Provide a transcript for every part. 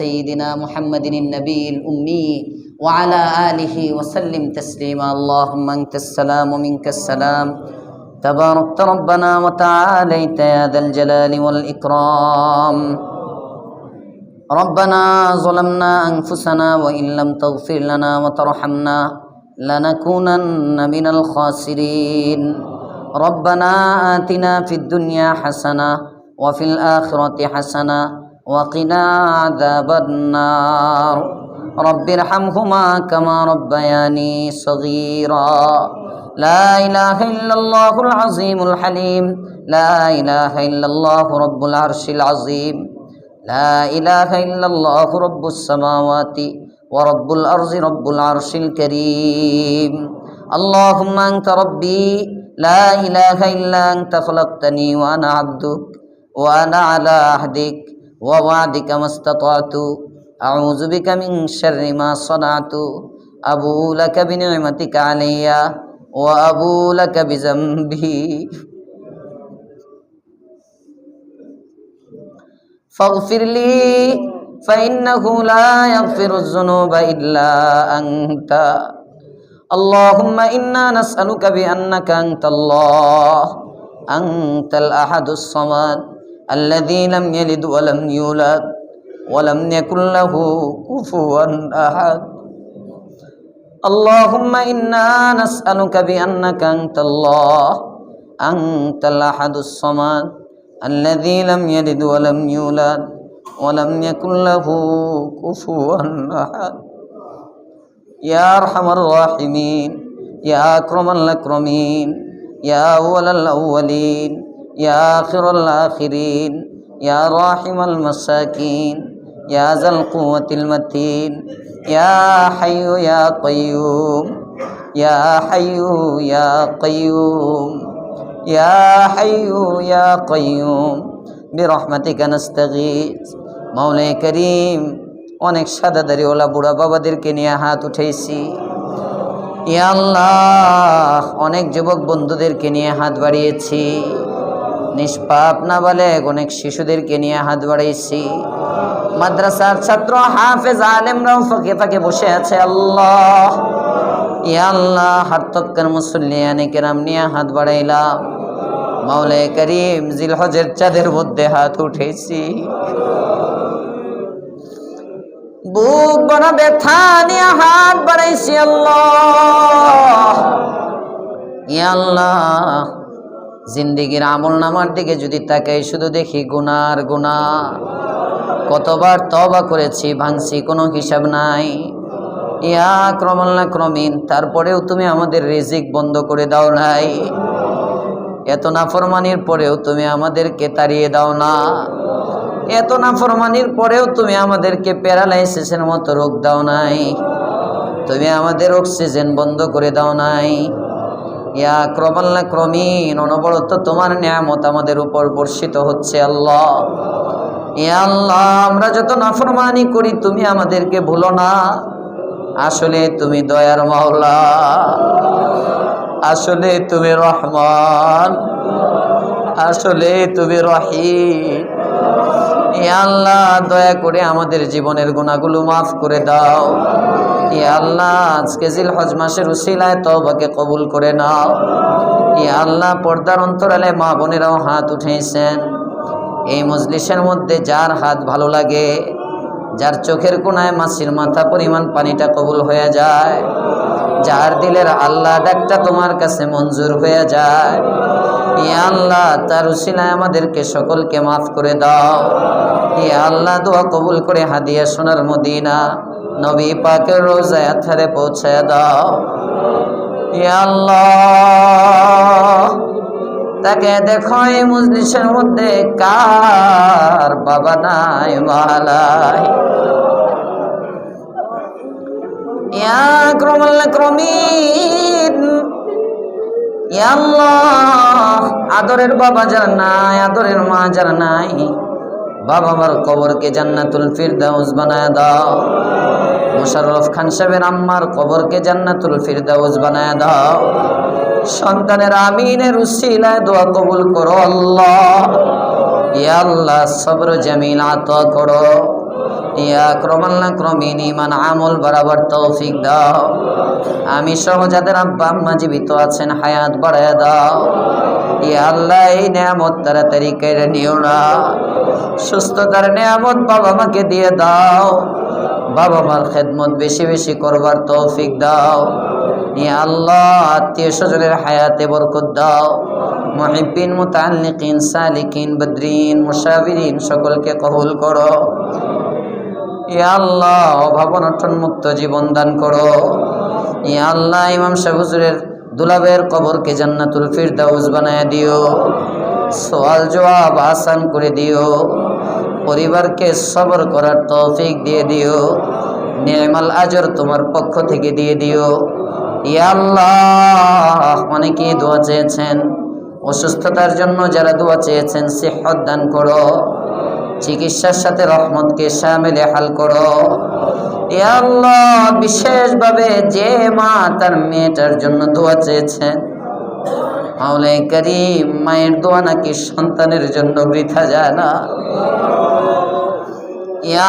سيدنا محمد النبي الأمي وعلى آله وسلم تسليما. اللهم أنت السلام ومنك السلام. تباركت ربنا وتعاليت يا ذا الجلال والإكرام. ربنا ظلمنا أنفسنا وإن لم تغفر لنا وترحمنا لنكونن من الخاسرين. ربنا آتنا في الدنيا حسنة وفي الآخرة حسنة وقنا عذاب النار. رب ارحمهما كما ربياني صغيرا. لا إله إلا الله العظيم الحليم. لا إله إلا الله رب العرش العظيم. لا إله إلا الله رب السماوات ورب الأرض رب العرش الكريم. اللهم أنت ربي. لا إله إلا أنت خلقتني وأنا عبدك وأنا على عهدك. ووعدك ما استطعت أعوذ بك من شر ما صنعت أبو لك بنعمتك علي وأبو لك بذنبي فاغفر لي فإنه لا يغفر الذنوب إلا أنت اللهم إنا نسألك بأنك أنت الله أنت الأحد الصمد الذي لم يلد ولم يولد ولم يكن له كفوا أحد. اللهم إنا نسألك بأنك أنت الله أنت الأحد الصمد الذي لم يلد ولم يولد ولم يكن له كفوا أحد. يا أرحم الراحمين يا أكرم الأكرمين يا أول الأولين يا آخر الآخرين يا راحم المساكين يا ذا القوة المتين يا حي يا قيوم يا حي يا قيوم يا حي يا قيوم برحمتك نستغيث মৌলাই করিম অনেক সাদাদারিওয়ালা বুড়া বাবাদেরকে নিয়ে হাত উঠেছি ইয়া আল্লাহ অনেক যুবক বন্ধুদেরকে নিয়ে হাত বাড়িয়েছি নিষ্পাপ না বলে অনেক শিশুদেরকে নিয়ে হাত বাড়াইছি। মাদ্রাসার ছাত্র হাফেজ আলেমরাও ফাঁকে ফাঁকে বসে আছে, আল্লাহ। ইয়া আল্লাহ হার্তক্কার মুসল্লিয়ানে কেরাম নিয়ে হাত বাড়াইলাম। মাওলে করিম জিলহজের চাঁদের মধ্যে হাত উঠেছি। বুক বড় ব্যথা নিয়ে হাত বাড়াইছি, আল্লাহ। ইয়া জিন্দিগির আমল নামার দিকে যদি তাকাই, শুধু দেখি গুনার গুনা কতবার তবা করেছি, ভাঙছি, কোনো হিসাব নাই। ইয়া ক্রমাল্লা ক্রমিন, তারপরেও তুমি আমাদের রিজিক বন্ধ করে দাও নাই। এত নাফরমানির পরেও তুমি আমাদেরকে তাড়িয়ে দাও না। এত নাফরমানির পরেও তুমি আমাদেরকে প্যারালাইসিসের মতো রোগ দাও নাই। তুমি আমাদের অক্সিজেন বন্ধ করে দাও নাই। ইয়া ক্রমাল্লা ক্রমিন, অনবরত তোমার নিয়ামত আমাদের উপর বর্ষিত হচ্ছে আল্লাহ। ইয়া আল্লাহ, আমরা যত নাফরমানি করি, তুমি আমাদেরকে ভুলো না। আসলে তুমি দয়ার মাওলা। আসলে তুমি রহমান। আসলে তুমি রহিম। ইয়া আল্লাহ, দয়া করে আমাদের জীবনের গুণাগুলো মাফ করে দাও। ইয়া আল্লাহ, আজকে জিল হজ মাসের উসিলায় তবাকে কবুল করে নাও। ইয়া আল্লাহ, পর্দার অন্তরালে মা বোনেরাও হাত উঠেছেন। এই মজলিসের মধ্যে যার হাত ভালো লাগে, যার চোখের কোনায় মাসির মাথা পরিমাণ পানিটা কবুল হয়ে যায়, যার দিলের আল্লাহ ডাকটা তোমার কাছে মঞ্জুর হয়ে যায়, ইয়া আল্লাহ, তার উসিলায় আমাদেরকে সকলকে মাফ করে দাও। ইয়া আল্লাহ, দোয়া কবুল করে হাদিয়া সোনার মদিনা। নবী পাকের রোজায় আথারে পৌঁছায় দাও। তাকে দেখো এই মজলিসের মধ্যে কার বাবা নাই মালাই আদরের বাবা যার নাই, আদরের মা যার নাই। বাবা মার কবরকে জান্নাতুল ফিরদাউস বানায় দাও। মোশাররফ খান সাহেবের আম্মার কবরকে জান্নাতুল ফিরদাউস বানায় দাও। সন্তানের আমিনের উসিলায় দোয়া কবুল করো আল্লাহ। ইয়া আল্লাহ, সবর জামিল আত করো। ইয়া ক্রমাল্লা ক্রমিন ইমান আমল বরাবর তৌফিক দাও। আমি সহ যাদের আব্বা, আম্মা জীবিত আছেন, হায়াত বাড়ায় দাও। ইয়া আল্লাহ, এই নিয়ামত তাড়াতাড়ি কেড়ে নিও না। সুস্থতার নিয়ামত বাবা মাকে দিয়ে দাও। বাবা মার খেদমত বেশি বেশি করবার তৌফিক দাও। ইয়া আল্লাহ, আত্মীয় স্বজনের হায়াতে বরকত দাও। মহিবিন মুতাল্লিকিন সালিকিন, বদ্রিন মুসাফিরিন সকলকে কবুল করো। ইয়া আল্লাহ অভাব অনটন মুক্ত জীবন দান করো। ইয়া আল্লাহ, ইমাম সাহেব হুজুরের দুলাবের কবরকে জান্নাতুল ফিরদাউস বানায় দিও। সোয়াল জবাব আসান করে দিও। পরিবারকে সবর করার তৌফিক দিয়ে দিও। নিয়মাল আজর তোমার পক্ষ থেকে দিয়ে দিও। ইয়া আল্লাহ, অনেকেই দোয়া চেয়েছেন। অসুস্থতার জন্য যারা দোয়া চেয়েছেন, সেহত দান করো। চিকিৎসার সাথে রহমতকে সামিলে হাল করো। আল্লাহ বিশেষভাবে যে মা তার মেয়েটার জন্য দোয়া করিম, মায়ের দোয়া নাকি সন্তানের জন্য বৃথা যায় না।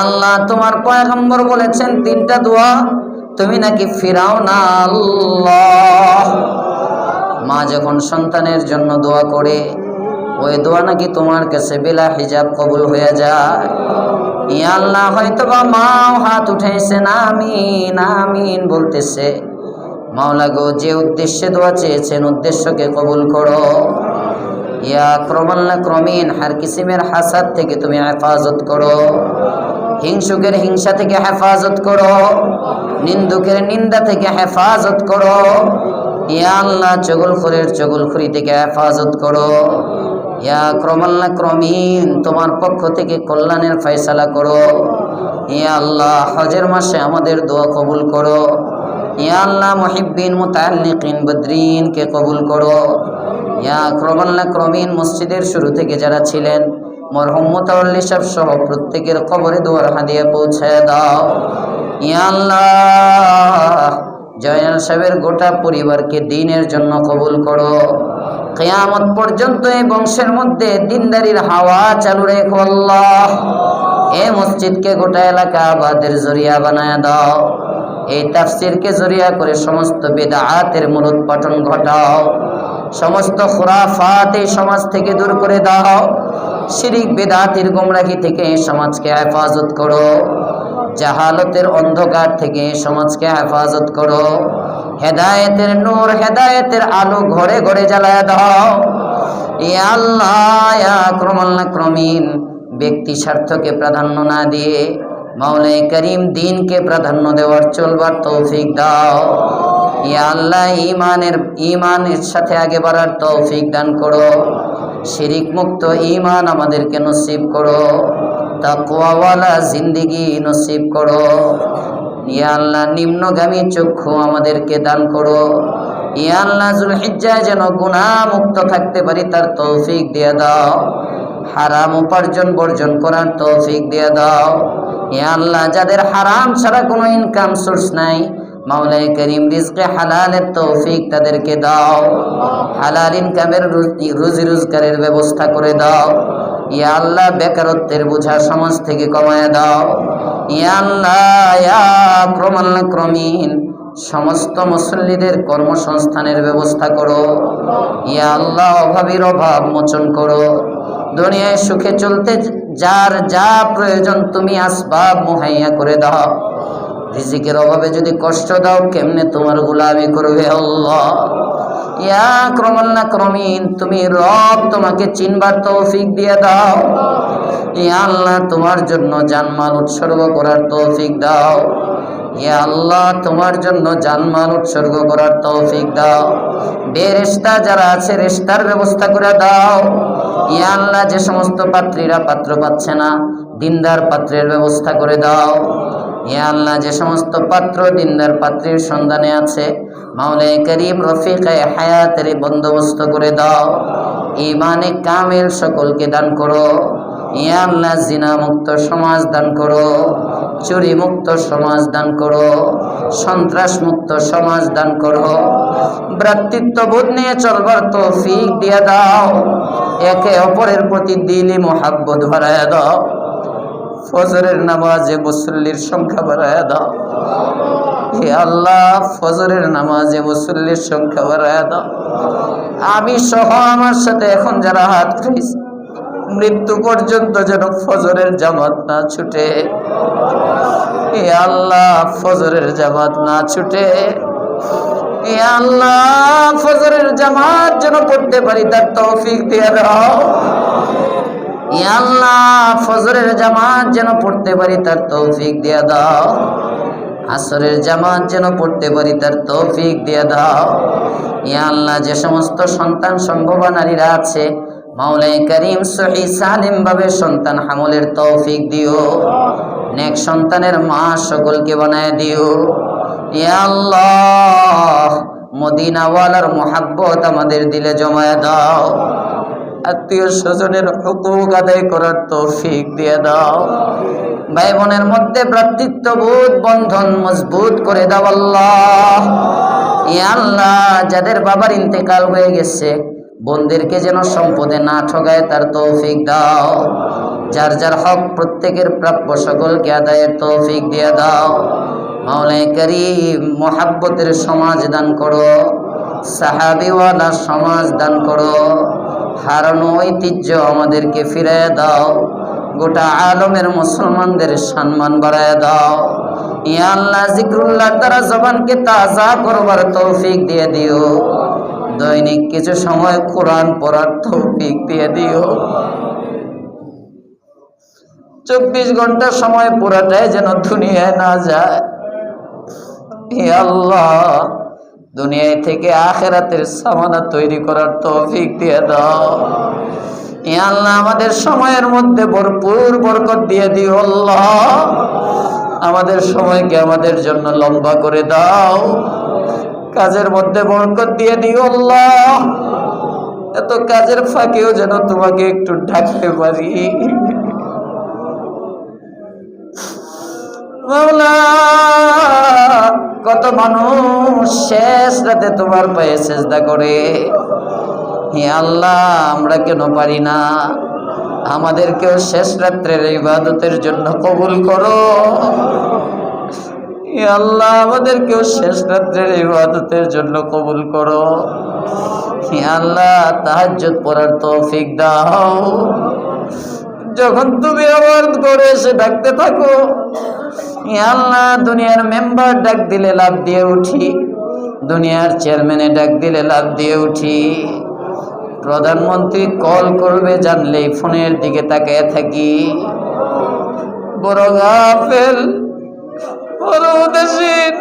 আল্লাহ তোমার পয়গম্বর বলেছেন, তিনটা দোয়া, তুমি নাকি ফিরাও না আল্লাহ। মা যখন সন্তানের জন্য দোয়া করে ওই দোয়া নাকি তোমার কাছে বেলা হিজাব কবুল হয়ে যায়? ইয়া আল্লাহ হয়তো বা মাও হাত উঠেছে আমিন আমিন বলতেছে। মাওলা গো, যে উদ্দেশ্যে দোয়া চেয়েছেন, উদ্দেশ্যকে কবুল করো। ইয়া ক্রমাল্লা ক্রমিন হার কিসিমের হাসাদ থেকে তুমি হেফাজত করো। হিংসুকের হিংসা থেকে হেফাজত করো। নিন্দুকের নিন্দা থেকে হেফাজত করো। ইয়া আল্লাহ, চগলখুরের চগলখুরি থেকে হেফাজত করো। ইয়া ক্রমাল্লা ক্রমিন, তোমার পক্ষ থেকে কল্যাণের ফয়সালা করো। ইয়া আল্লাহ, হজের মাসে আমাদের দোয়া কবুল করো। ইয়া আল্লাহ মহিবিন মুতাল্লিকিন বদ্রিনকে কবুল করো। ইয়া ক্রমাল্লা ক্রমিন, মসজিদের শুরু থেকে যারা ছিলেন, মরহম মোতাল্লি সব সহ প্রত্যেকের কবরে দোয়ার হাদিয়া পৌঁছে দাও। ইয়া আল্লাহ জয়াল সাহেবের গোটা পরিবারকে দিনের জন্য কবুল করো। কেয়ামত পর্যন্ত এই বংশের মধ্যে দিনদারির হাওয়া চালু রেখো আল্লাহ। এ মসজিদকে গোটা এলাকা আবাদের জরিয়া বানায় দাও। এই তাফসিরকে জরিয়া করে সমস্ত বেদাতের মূলোৎপাটন ঘটাও। সমস্ত খুরাফাত এই সমাজ থেকে দূর করে দাও। শিরিক বেদাতির গোমরাহি থেকে সমাজকে হেফাজত করো। জাহালতের অন্ধকার থেকে সমাজকে হেফাজত করো। হেদায়েতের নূর, হেদায়েতের আলো ঘরে ঘরে জ্বালায় দাও। আল্লাহ ইয়া ক্রমাল্লা ক্রমিন ব্যক্তি স্বার্থকে প্রাধান্য না দিয়ে মাওলাই করিম দিনকে প্রাধান্য দেওয়ার চলবার তৌফিক দাও। ইয়া আল্লাহ ইমানের ইমানের সাথে আগে বাড়ার তৌফিক দান করো। শিরিক মুক্ত ইমান আমাদেরকে নসিব করো। তাকওয়াওয়ালা জিন্দিগি নসিব করো। ইয়া আল্লাহ, নিম্নগামী চক্ষু আমাদেরকে দান করো। ইয়া আল্লাহ, জুলহিজ্জায় যেন গুনাহ মুক্ত থাকতে পারি, তার তৌফিক দিয়ে দাও। হারাম উপার্জন বর্জন করার তৌফিক দিয়ে দাও। ইয়া আল্লাহ, যাদের হারাম ছাড়া কোনো ইনকাম সোর্স নাই মাওলাই করিম রিজকে হালালের তৌফিক তাদেরকে দাও। হালাল ইনকামের রুজি রোজগারের ব্যবস্থা করে দাও। ইয়া আল্লাহ বেকারত্বের বোঝা সমাজ থেকে কমায় দাও। ইয়া আল্লাহ ক্রমাল্লা সমস্ত মুসল্লিদের কর্মসংস্থানের ব্যবস্থা করো। ইয়া আল্লাহ অভাবীর অভাব মোচন করো। দুনিয়ায় সুখে চলতে যার যা প্রয়োজন তুমি আসবাব মুহাইয়া করে দাও। রিজিকের অভাবে যদি কষ্ট দাও, কেমনে তোমার গোলামি করবে আল্লাহ? ইয়া ক্রমাল্লা ক্রমিন তুমি রব তোমাকে চিনবার তৌফিক দিয়ে দাও। ইয়া আল্লাহ তোমার জন্য জানমাল উৎসর্গ করার তৌফিক দাও। ইয়া আল্লাহ তোমার জন্য জানমাল উৎসর্গ করার তৌফিক দাও। বেরেস্তা যারা আছে রেস্তার ব্যবস্থা করে দাও। ইয়া আল্লাহ যে সমস্ত পাত্রীরা পাত্র পাচ্ছে না, দিনদার পাত্রের ব্যবস্থা করে দাও। ইয়া আল্লাহ যে সমস্ত পাত্র দিনদার পাত্রীর সন্ধানে আছে মাওলে করিম রফিকায় হায়াতের বন্দোবস্ত করে দাও। ইমানে কামেল সকলকে দান করো। ইয়া আল্লাহ জিনা মুক্ত সমাজ দান করো। চুরি মুক্ত সমাজ দান করো। সন্ত্রাস মুক্ত সমাজ দান করো। ভ্রাতৃত্ব বোধ নিয়ে চলবার তৌফিক দিয়ে দাও। একে অপরের প্রতি দিলি মোহাব্বত ভরায় দাও। ফজরের নামাজে মুসল্লির সংখ্যা বাড়ায় দাও। হে আল্লাহ, ফজরের নামাজে মুসল্লির সংখ্যা বাড়ায় দাও। আমি সহ আমার সাথে এখন যারা হাত খাইছে মৃত্যু পর্যন্ত যেন ফজরের জামাত না ছুটে। এ আল্লাহ, ফজরের জামাত না ছুটে। হে আল্লাহ, ফজরের জামাত যেন পড়তে পারি, তার তৌফিক দিয়ে দাও। আল্লাহ, ফজরের জামাত যেন পড়তে পারি, তার তৌফিক দিয়ে দাও। আসরের জামাত যেন পড়তে পারি, তার তৌফিক দিয়ে দাও। ইয়া আল্লাহ, যে সমস্ত সন্তান সম্ভবা নারীরা আছে মাওলাই করিম সহি সালিম ভাবে সন্তান হামলের তৌফিক দিও। নেক সন্তানের মা সকলকে বানায় দিও। ইয়া আল্লাহ, মদিনাওয়ালার মোহাব্বত আমাদের দিলে জমায় দাও। আত্মীয় স্বজনের হুকুক আদায় করার তৌফিক দিয়ে দাও। ভাই বোনের মধ্যে ভ্রাতৃত্ববোধ, বন্ধন মজবুত করে দাও আল্লাহ। আল্লাহ, যাদের বাবার ইন্তেকাল হয়ে গেছে, বোনদেরকে যেন সম্পদে না ঠগায় তার তৌফিক দাও। যার যার হক প্রত্যেকের প্রাপ্য সকলকে আদায়ের তৌফিক দিয়ে দাও। করিম মোহাব্বতের সমাজ দান করো, সাহাবিওয়ালা সমাজ দান করো। হারানো ঐতিহ্য আমাদেরকে ফিরিয়ে দাও। গোটা আলমের মুসলমানদের সম্মান বাড়ায় দাও। ইয়া আল্লাহ জিক্রুল্লাহ দ্বারা জবানকে তাজা করবার তৌফিক দিয়ে দিও। দৈনিক কিছু সময় কোরআন পড়ার তৌফিক দিয়ে দিও। চব্বিশ ঘণ্টা সময় পুরাটাই যেন দুনিয়ায় না যায়। হে আল্লাহ দুনিয়ায় থেকে আখেরাতের সামানা তৈরি করার তৌফিক দিয়ে দাও। আল্লাহ, আমাদের সময়ের মধ্যে ভরপুর বরকত দিয়ে দিও আল্লাহ। আমাদের সময়কে আমাদের জন্য লম্বা করে দাও। কাজের মধ্যে বরকত দিয়ে দিও আল্লাহ। এত কাজের ফাঁকেও যেন তোমাকে একটু ঢাকতে পারি। কত মানুষ শেষ রাতে তোমার পায়ে চেষ্টা করে। হে আল্লাহ, আমরা কেন পারি না? আমাদেরকেও শেষ রাত্রের ইবাদতের জন্য কবুল করো। আল্লাহ, আমাদেরকেও শেষ রাত্রের ইবাদতের জন্য কবুল করো। আল্লাহ, তাহাজ্জুদ পড়ার তৌফিক দাও। যখন তুমি আমার করে এসে ডাকতে থাকো আল্লাহ, দুনিয়ার মেম্বার ডাক দিলে লাভ দিয়ে উঠি। দুনিয়ার চেয়ারম্যানে ডাক দিলে লাভ দিয়ে উঠি। প্রধানমন্ত্রী কল করবে জানলে ফোনের দিকে তাকিয়ে থাকি। বড় গাফেল, বড় উদাসীন।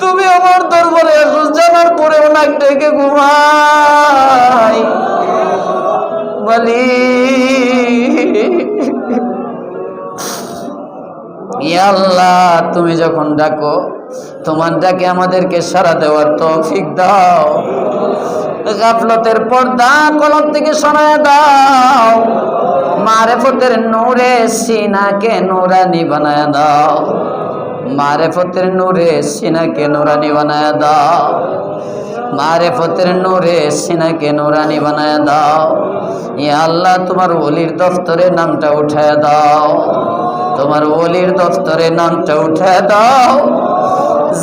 তুমি আমার দরবারে আসো, জানার পরেও নাক ডেকে ঘুমাই। বলি আল্লাহ, তুমি যখন ডাকো, তোমার ডাকে আমাদেরকে সারা দেওয়ার তৌফিক দাও। গাফলতের পর্দা কলম থেকে সরায় দাও। মারেফতের নূরে সিনাকে নুরানি বানায় দাও। মারেফতের নূরে সিনাকে নুরানি বানায় দাও। মারেফতের নূরে সিনাকে নুরানি বানায় দাও। ইয়া আল্লাহ, তোমার ওলির দফতরে নামটা উঠায় দাও। তোমার ওলির দফতরে নামটা উঠে দাও।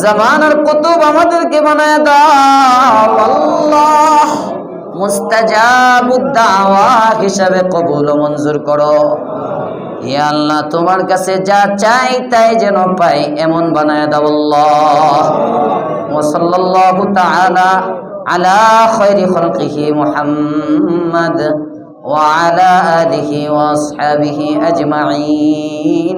জামানার কুতুব আমাদেরকে বানায় দাও। আল্লাহ মুস্তাজাবুদ দাওয়া হিসাবে কবুল ও মঞ্জুর করো। আল্লাহ, তোমার কাছে যা চাই তাই যেন পাই, এমন বানায় দাও আল্লাহ। ওসল্লাল্লাহু তাআলা আলা খৈরি খলকিহি মুহাম্মদ। وعلى آله وأصحابه أجمعين.